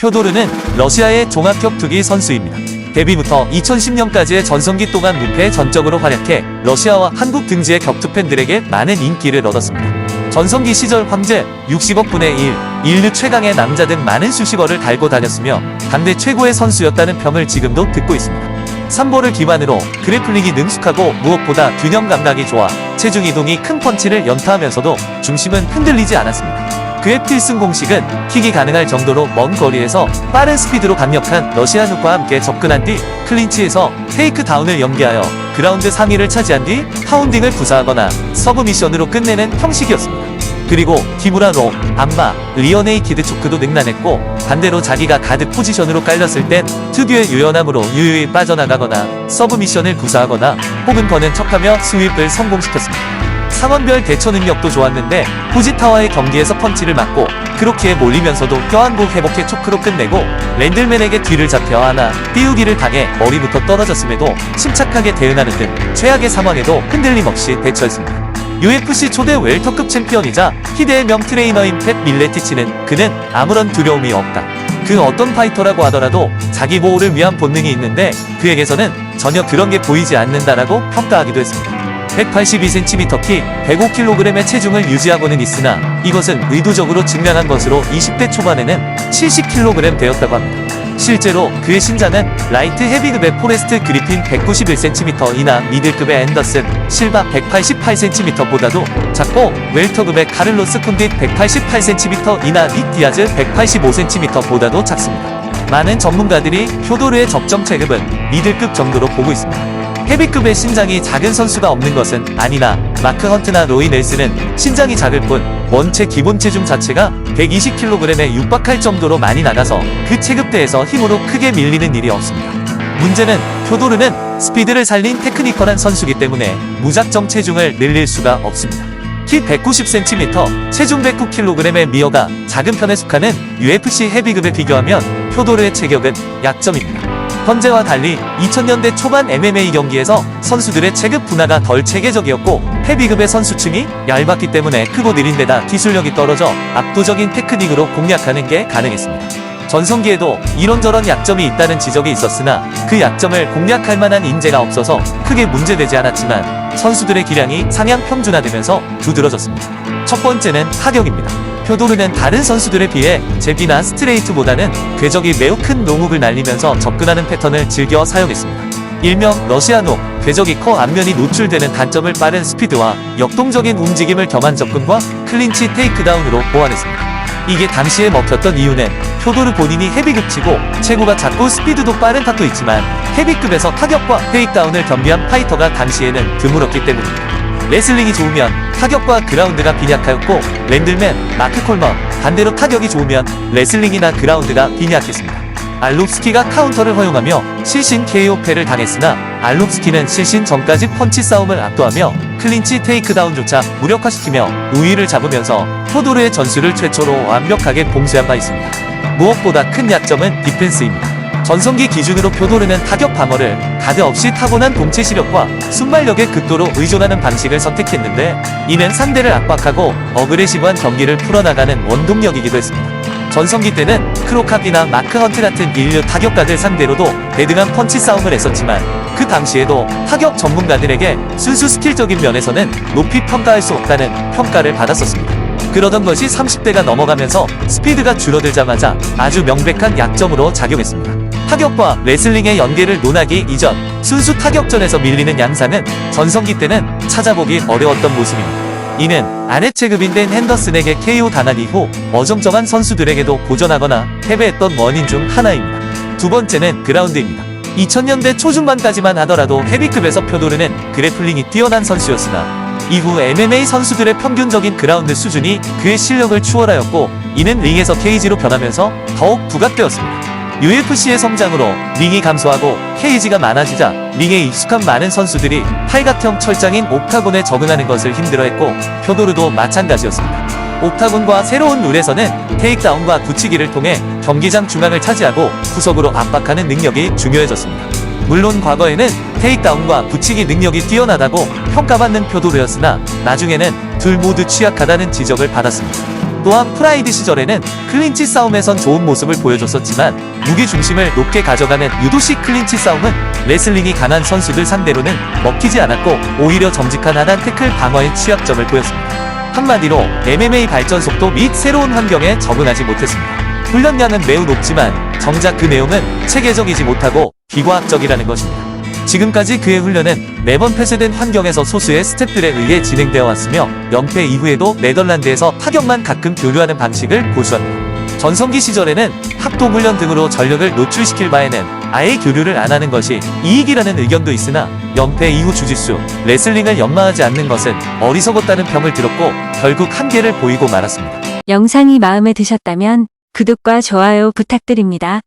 표도르는 러시아의 종합격 투기 선수입니다. 데뷔부터 2010년까지의 전성기 동안 무패 전적으로 활약해 러시아와 한국 등지의 격투 팬들에게 많은 인기를 얻었습니다. 전성기 시절 황제 60억 분의 1, 인류 최강의 남자 등 많은 수식어를 달고 다녔으며 당대 최고의 선수였다는 평을 지금도 듣고 있습니다. 삼보를 기반으로 그래플링이 능숙하고 무엇보다 균형 감각이 좋아 체중 이동이 큰 펀치를 연타하면서도 중심은 흔들리지 않았습니다. 그의 필승 공식은 킥이 가능할 정도로 먼 거리에서 빠른 스피드로 강력한 러시안 훅과 함께 접근한 뒤 클린치에서 테이크 다운을 연계하여 그라운드 상위를 차지한 뒤 파운딩을 구사하거나 서브 미션으로 끝내는 형식이었습니다. 그리고 키무라로, 안마, 리어네이키드 초크도 능란했고 반대로 자기가 가드 포지션으로 깔렸을 땐 특유의 유연함으로 유유히 빠져나가거나 서브 미션을 구사하거나 혹은 거는 척하며 스윕을 성공시켰습니다. 상원별 대처 능력도 좋았는데 후지타와의 경기에서 펀치를 맞고 그렇게 몰리면서도 껴안고 회복해 초크로 끝내고 랜들맨에게 뒤를 잡혀 하나 띄우기를 당해 머리부터 떨어졌음에도 침착하게 대응하는 등 최악의 상황에도 흔들림 없이 대처했습니다. UFC 초대 웰터급 챔피언이자 희대의 명 트레이너인 팻 밀레티치는 그는 아무런 두려움이 없다. 그 어떤 파이터라고 하더라도 자기 보호를 위한 본능이 있는데 그에게서는 전혀 그런 게 보이지 않는다라고 평가하기도 했습니다. 182cm 키, 105kg의 체중을 유지하고는 있으나 이것은 의도적으로 증량한 것으로 20대 초반에는 70kg 되었다고 합니다. 실제로 그의 신장은 라이트 헤비급의 포레스트 그리핀 191cm 이나 미들급의 앤더슨 실바 188cm보다도 작고 웰터급의 카를로스 콘딧 188cm 이나 닉 디아즈 185cm보다도 작습니다. 많은 전문가들이 표도르의 적정 체급은 미들급 정도로 보고 있습니다. 헤비급의 신장이 작은 선수가 없는 것은 아니나 마크 헌트나 로이 넬슨은 신장이 작을 뿐 원체 기본 체중 자체가 120kg에 육박할 정도로 많이 나가서 그 체급대에서 힘으로 크게 밀리는 일이 없습니다. 문제는 표도르는 스피드를 살린 테크니컬한 선수기 때문에 무작정 체중을 늘릴 수가 없습니다. 키 190cm, 체중 109kg의 미어가 작은 편에 속하는 UFC 헤비급에 비교하면 표도르의 체격은 약점입니다. 현재와 달리 2000년대 초반 MMA 경기에서 선수들의 체급 분화가 덜 체계적이었고 헤비급의 선수층이 얇았기 때문에 크고 느린 데다 기술력이 떨어져 압도적인 테크닉으로 공략하는 게 가능했습니다. 전성기에도 이런저런 약점이 있다는 지적이 있었으나 그 약점을 공략할 만한 인재가 없어서 크게 문제되지 않았지만 선수들의 기량이 상향 평준화되면서 두드러졌습니다. 첫 번째는 타격입니다. 표도르는 다른 선수들에 비해 제비나 스트레이트보다는 궤적이 매우 큰 농훅을 날리면서 접근하는 패턴을 즐겨 사용했습니다. 일명 러시아노, 궤적이 커 앞면이 노출되는 단점을 빠른 스피드와 역동적인 움직임을 겸한 접근과 클린치 테이크다운으로 보완했습니다. 이게 당시에 먹혔던 이유는 표도르 본인이 헤비급치고 체구가 작고 스피드도 빠른 탓도 있지만 헤비급에서 타격과 테이크다운을 겸비한 파이터가 당시에는 드물었기 때문입니다. 레슬링이 좋으면 타격과 그라운드가 빈약하였고 랜들맨, 마크 콜머 반대로 타격이 좋으면 레슬링이나 그라운드가 빈약했습니다. 알롭스키가 카운터를 허용하며 실신 KO패를 당했으나 알롭스키는 실신 전까지 펀치 싸움을 압도하며 클린치 테이크다운조차 무력화시키며 우위를 잡으면서 포도르의 전술을 최초로 완벽하게 봉쇄한 바 있습니다. 무엇보다 큰 약점은 디펜스입니다. 전성기 기준으로 표도르는 타격 방어를 가드 없이 타고난 동체 시력과 순발력에 극도로 의존하는 방식을 선택했는데 이는 상대를 압박하고 어그레시브한 경기를 풀어나가는 원동력이기도 했습니다. 전성기 때는 크로캅이나 마크 헌트 같은 인류 타격가들 상대로도 대등한 펀치 싸움을 했었지만 그 당시에도 타격 전문가들에게 순수 스킬적인 면에서는 높이 평가할 수 없다는 평가를 받았었습니다. 그러던 것이 30대가 넘어가면서 스피드가 줄어들자마자 아주 명백한 약점으로 작용했습니다. 타격과 레슬링의 연계를 논하기 이전 순수 타격전에서 밀리는 양상은 전성기 때는 찾아보기 어려웠던 모습입니다. 이는 아래 체급인된 핸더슨에게 KO 당한 이후 어정쩡한 선수들에게도 고전하거나 패배했던 원인 중 하나입니다. 두 번째는 그라운드입니다. 2000년대 초중반까지만 하더라도 헤비급에서 표도르는 그래플링이 뛰어난 선수였으나 이후 MMA 선수들의 평균적인 그라운드 수준이 그의 실력을 추월하였고 이는 링에서 케이지로 변하면서 더욱 부각되었습니다. UFC의 성장으로 링이 감소하고 케이지가 많아지자 링에 익숙한 많은 선수들이 팔각형 철장인 옥타곤에 적응하는 것을 힘들어했고 표도르도 마찬가지였습니다. 옥타곤과 새로운 룰에서는 테이크다운과 굳히기를 통해 경기장 중앙을 차지하고 후속으로 압박하는 능력이 중요해졌습니다. 물론 과거에는 테이크다운과 붙이기 능력이 뛰어나다고 평가받는 표도르였으나 나중에는 둘 모두 취약하다는 지적을 받았습니다. 또한 프라이드 시절에는 클린치 싸움에선 좋은 모습을 보여줬었지만 무게 중심을 높게 가져가는 유도식 클린치 싸움은 레슬링이 강한 선수들 상대로는 먹히지 않았고 오히려 정직한 하단 태클 방어의 취약점을 보였습니다. 한마디로 MMA 발전 속도 및 새로운 환경에 적응하지 못했습니다. 훈련량은 매우 높지만 정작 그 내용은 체계적이지 못하고 비과학적이라는 것입니다. 지금까지 그의 훈련은 매번 폐쇄된 환경에서 소수의 스태프들에 의해 진행되어 왔으며 연패 이후에도 네덜란드에서 타격만 가끔 교류하는 방식을 고수합니다. 전성기 시절에는 합동 훈련 등으로 전력을 노출시킬 바에는 아예 교류를 안 하는 것이 이익이라는 의견도 있으나 연패 이후 주짓수, 레슬링을 연마하지 않는 것은 어리석었다는 평을 들었고 결국 한계를 보이고 말았습니다. 영상이 마음에 드셨다면 구독과 좋아요 부탁드립니다.